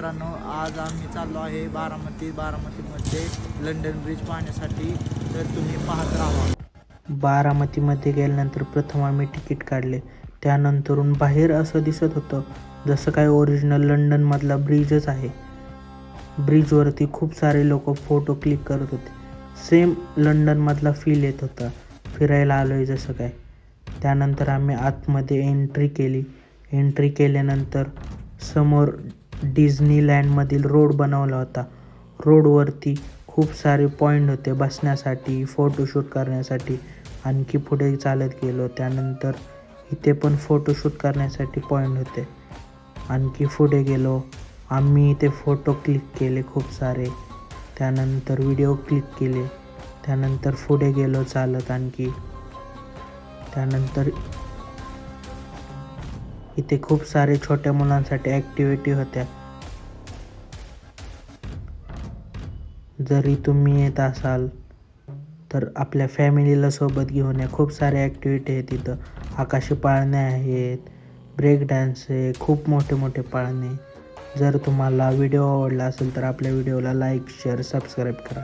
मित्रांनो आज आम्ही चाललो आहे बारामती बारामतीमध्ये लंडन ब्रिज पाहण्यासाठी. तर तुम्ही पाहत राहा. बारामतीमध्ये गेल्यानंतर प्रथम आम्ही तिकीट काढले. त्यानंतरून बाहेर असं दिसत होतं जसं काय ओरिजिनल लंडनमधला ब्रिजच आहे. ब्रिजवरती खूप सारे लोक फोटो क्लिक करत होते. सेम लंडनमधला फील येत होता फिरायला आलो आहे जसं काय. त्यानंतर आम्ही आतमध्ये एंट्री केली. एंट्री केल्यानंतर समोर डिझनीलँडमधील रोड बनवला होता. रोडवरती खूप सारे पॉईंट होते बसण्यासाठी फोटोशूट करण्यासाठी. आणखी पुढे चालत गेलो त्यानंतर इथे पण फोटोशूट करण्यासाठी पॉईंट होते. आणखी पुढे गेलो आम्ही इथे फोटो क्लिक केले खूप सारे. त्यानंतर व्हिडिओ क्लिक केले त्यानंतर पुढे गेलो चालत आणखी. त्यानंतर इथे खूप सारे छोट्या मुलांसाठी ॲक्टिव्हिटी होत्या. जरी तुम्ही येत असाल तर आपल्या फॅमिलीला सोबत घेऊन या. खूप सारे ॲक्टिव्हिटी आहेत तिथं आकाशी पाळणे आहेत ब्रेक डान्स आहे खूप मोठे मोठे पाळणे. जर तुम्हाला व्हिडिओ आवडला असेल तर आपल्या व्हिडिओला लाईक शेअर सबस्क्राईब करा.